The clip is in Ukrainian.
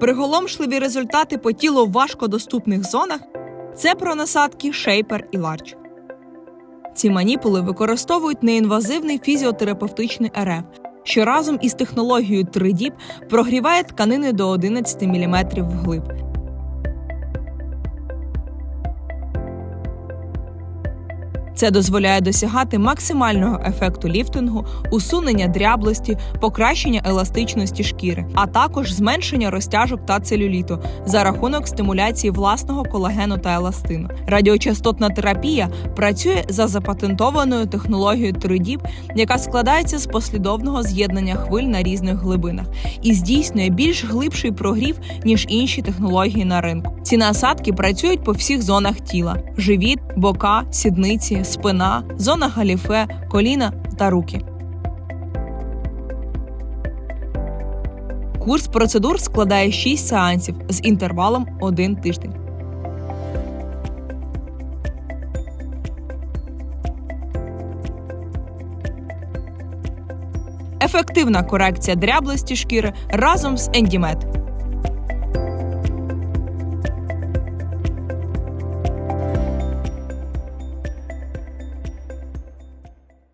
Приголомшливі результати по тілу в важкодоступних зонах це про насадки шейпер і ларч. Ці маніпули використовують неінвазивний фізіотерапевтичний РФ, що разом із технологією 3DIP прогріває тканини до 11 мм вглиб. Це дозволяє досягати максимального ефекту ліфтингу, усунення дряблості, покращення еластичності шкіри, а також зменшення розтяжок та целюліту за рахунок стимуляції власного колагену та еластину. Радіочастотна терапія працює за запатентованою технологією 3DIP, яка складається з послідовного з'єднання хвиль на різних глибинах і здійснює більш глибший прогрів ніж інші технології на ринку. Ці насадки працюють по всіх зонах тіла: живіт, бока, сідниці, спина, зона галіфе, коліна та руки. Курс процедур складає 6 сеансів з інтервалом 1 тиждень. Ефективна корекція дряблості шкіри разом з ендімет.